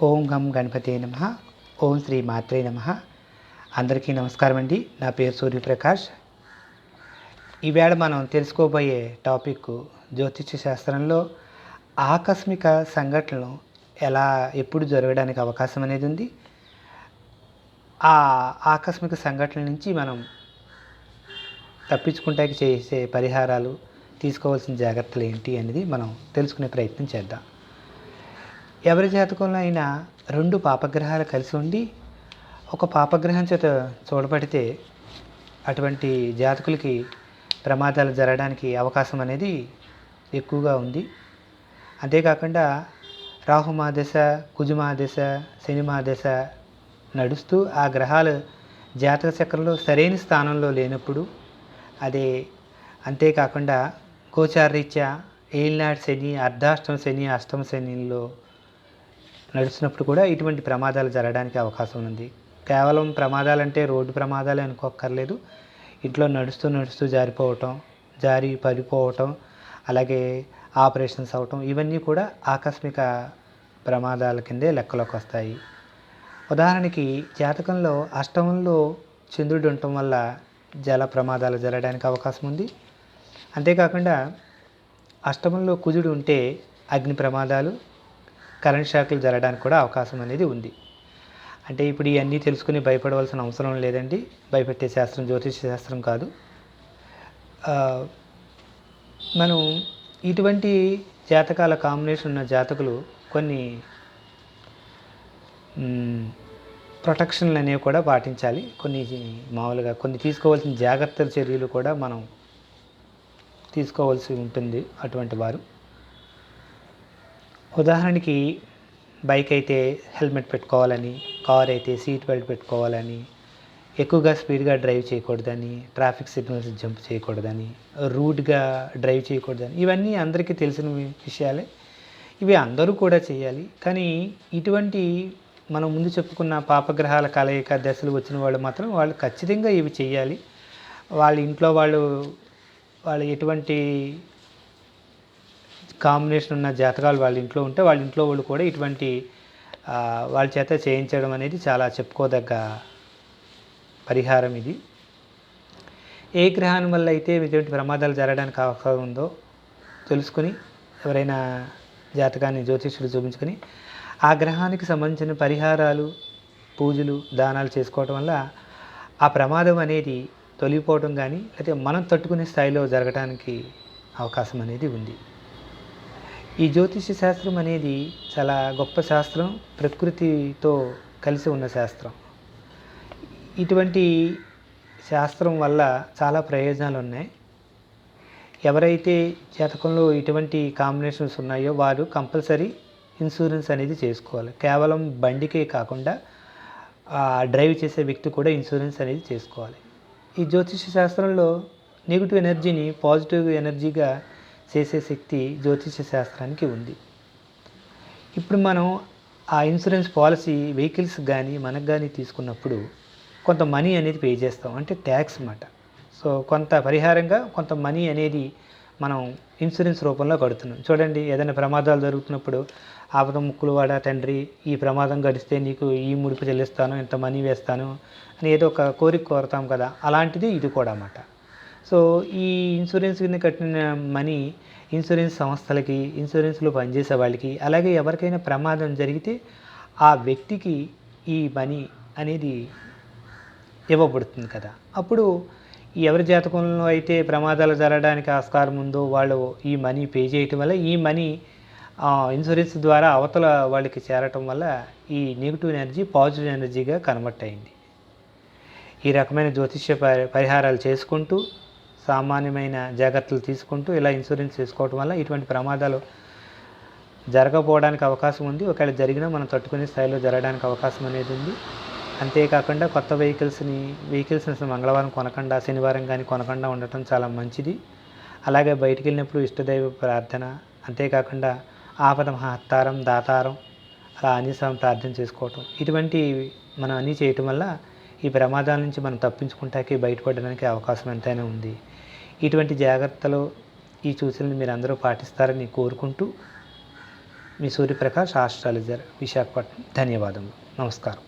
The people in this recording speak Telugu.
ఓం గం గణపతే నమ. ఓం శ్రీ మాత్రే నమ. అందరికీ నమస్కారం అండి. నా పేరు సూర్యప్రకాష్. ఈవేళ మనం తెలుసుకోబోయే టాపిక్ జ్యోతిష్య శాస్త్రంలో ఆకస్మిక సంఘటనలు ఎలా ఎప్పుడు జరగడానికి అవకాశం అనేది ఉంది. ఆ ఆకస్మిక సంఘటనల నుంచి మనం తప్పించుకుంటానికి చేసే పరిహారాలు తీసుకోవాల్సిన జాగ్రత్తలు ఏంటి అనేది మనం తెలుసుకునే ప్రయత్నం చేద్దాం. ఎవరి జాతకంలో అయినా రెండు పాపగ్రహాలు కలిసి ఉండి ఒక పాపగ్రహం చేత చూడబడితే అటువంటి జాతకులకి ప్రమాదాలు జరగడానికి అవకాశం అనేది ఎక్కువగా ఉంది. అంతేకాకుండా రాహుమాదశ కుజుమాదశ శనిమాదశ నడుస్తూ ఆ గ్రహాలు జాతక చక్రంలో సరైన స్థానంలో లేనప్పుడు అదే అంతేకాకుండా గోచారరీత్యా ఏలినాడు శని అర్ధాష్టమ శని అష్టమ శనిలో నడుస్తున్నప్పుడు కూడా ఇటువంటి ప్రమాదాలు జరగడానికి అవకాశం ఉంది. కేవలం ప్రమాదాలంటే రోడ్డు ప్రమాదాలే అనుకోక్కర్లేదు. ఇంట్లో నడుస్తూ నడుస్తూ జారిపోవటం జారి పడిపోవటం అలాగే ఆపరేషన్స్ అవటం ఇవన్నీ కూడా ఆకస్మిక ప్రమాదాల కిందే లెక్కలోకి వస్తాయి. ఉదాహరణకి జాతకంలో అష్టమంలో చంద్రుడు ఉండటం వల్ల జల ప్రమాదాలు జరగడానికి అవకాశం ఉంది. అంతేకాకుండా అష్టమంలో కుజుడు ఉంటే అగ్ని ప్రమాదాలు కరెంట్ షాక్లు జరగడానికి కూడా అవకాశం అనేది ఉంది. అంటే ఇప్పుడు ఇవన్నీ తెలుసుకుని భయపడవలసిన అవసరం లేదండి. భయపెట్టే శాస్త్రం జ్యోతిష శాస్త్రం కాదు. మనం ఇటువంటి జాతకాల కాంబినేషన్ ఉన్న జాతకులు కొన్ని ప్రొటెక్షన్లు అనేవి కూడా పాటించాలి. కొన్ని మామూలుగా కొన్ని తీసుకోవాల్సిన జాగ్రత్తల చర్యలు కూడా మనం తీసుకోవాల్సి ఉంటుంది అటువంటి వారు. ఉదాహరణకి బైక్ అయితే హెల్మెట్ పెట్టుకోవాలని కార్ అయితే సీట్ బెల్ట్ పెట్టుకోవాలని ఎక్కువగా స్పీడ్గా డ్రైవ్ చేయకూడదని ట్రాఫిక్ సిగ్నల్స్ జంప్ చేయకూడదని రూట్గా డ్రైవ్ చేయకూడదని ఇవన్నీ అందరికీ తెలిసిన విషయాలే. ఇవి అందరూ కూడా చేయాలి. కానీ ఇటువంటి మనం ముందు చెప్పుకున్న పాపగ్రహాల కలయిక దశలు వచ్చిన వాళ్ళు మాత్రం వాళ్ళు ఖచ్చితంగా ఇవి చేయాలి. వాళ్ళ ఇంట్లో వాళ్ళు వాళ్ళు ఎటువంటి కాంబినేషన్ ఉన్న జాతకాలు వాళ్ళ ఇంట్లో ఉంటే వాళ్ళ ఇంట్లో వాళ్ళు కూడా ఇటువంటి వాళ్ళ చేత చేయించడం అనేది చాలా చెప్పుకోదగ్గ పరిహారం ఇది. ఏ గ్రహాన్ని వల్ల అయితే ఇటువంటి ప్రమాదాలు జరగడానికి అవకాశం ఉందో తెలుసుకుని ఎవరైనా జాతకాన్ని జ్యోతిష్యుడు చూపించుకొని ఆ గ్రహానికి సంబంధించిన పరిహారాలు పూజలు దానాలు చేసుకోవటం వల్ల ఆ ప్రమాదం అనేది తొలగిపోవడం కానీ లేకపోతే మనం తట్టుకునే స్థాయిలో జరగడానికి అవకాశం అనేది ఉంది. ఈ జ్యోతిష శాస్త్రం అనేది చాలా గొప్ప శాస్త్రం ప్రకృతితో కలిసి ఉన్న శాస్త్రం. ఇటువంటి శాస్త్రం వల్ల చాలా ప్రయోజనాలు ఉన్నాయి. ఎవరైతే జాతకంలో ఇటువంటి కాంబినేషన్స్ ఉన్నాయో వారు కంపల్సరీ ఇన్సూరెన్స్ అనేది చేసుకోవాలి. కేవలం బండికే కాకుండా డ్రైవ్ చేసే వ్యక్తి కూడా ఇన్సూరెన్స్ అనేది చేసుకోవాలి. ఈ జ్యోతిష శాస్త్రంలో నెగిటివ్ ఎనర్జీని పాజిటివ్ ఎనర్జీగా చేసే శక్తి జ్యోతిష శాస్త్రానికి ఉంది. ఇప్పుడు మనం ఆ ఇన్సూరెన్స్ పాలసీ వెహికల్స్ కానీ మనకు కానీ తీసుకున్నప్పుడు కొంత మనీ అనేది పే చేస్తాం. అంటే ట్యాక్స్ అన్నమాట. సో కొంత పరిహారంగా కొంత మనీ అనేది మనం ఇన్సూరెన్స్ రూపంలో కడుతున్నాం. చూడండి ఏదైనా ప్రమాదాలు జరుగుతున్నప్పుడు ఆపద ముక్కులు వాడ తండ్రి ఈ ప్రమాదం గడిస్తే నీకు ఈ ముడుపు చెల్లిస్తాను ఇంత మనీ వేస్తాను అని ఏదో ఒక కోరిక కోరుతాం కదా. అలాంటిది ఇది కూడా అన్నమాట. సో ఈ ఇన్సూరెన్స్ కింద కట్టిన మనీ ఇన్సూరెన్స్ సంస్థలకి ఇన్సూరెన్స్లో పనిచేసే వాళ్ళకి అలాగే ఎవరికైనా ప్రమాదం జరిగితే ఆ వ్యక్తికి ఈ మనీ అనేది ఇవ్వబడుతుంది కదా. అప్పుడు ఎవరి జాతకంలో అయితే ప్రమాదాలు జరగడానికి ఆస్కారం ఉందో వాళ్ళు ఈ మనీ పే చేయటం వల్ల ఈ మనీ ఇన్సూరెన్స్ ద్వారా అవతల వాళ్ళకి చేరటం వల్ల ఈ నెగిటివ్ ఎనర్జీ పాజిటివ్ ఎనర్జీగా కన్వర్ట్ అయింది. ఈ రకమైన జ్యోతిష్య పరి- పరిహారాలు చేసుకుంటూ సామాన్యమైన జాగ్రత్తలు తీసుకుంటూ ఇలా ఇన్సూరెన్స్ చేసుకోవటం వల్ల ఇటువంటి ప్రమాదాలు జరగకపోవడానికి అవకాశం ఉంది. ఒకవేళ జరిగినా మనం తట్టుకునే స్థాయిలో జరగడానికి అవకాశం అనేది ఉంది. అంతేకాకుండా కొత్త వెహికల్స్ని వెహికల్స్ని అసలు మంగళవారం కొనకుండా శనివారం కానీ కొనకుండా ఉండటం చాలా మంచిది. అలాగే బయటికి వెళ్ళినప్పుడు ఇష్టదైవ ప్రార్థన అంతేకాకుండా ఆపద మహత్తారం దాతారం అలా అన్నిసార్లు ప్రార్థన చేసుకోవటం. ఇటువంటి మనం అన్నీ చేయటం వల్ల ఈ ప్రమాదాల నుంచి మనం తప్పించుకుంటాకి బయటపడడానికి అవకాశం ఎంతైనా ఉంది. ఇటువంటి జాగ్రత్తలు ఈ సూచనలు మీరు అందరూ పాటిస్తారని కోరుకుంటూ మీ సూర్యప్రకాష్ ఆస్ట్రాలజర్ విశాఖపట్నం. ధన్యవాదములు. నమస్కారం.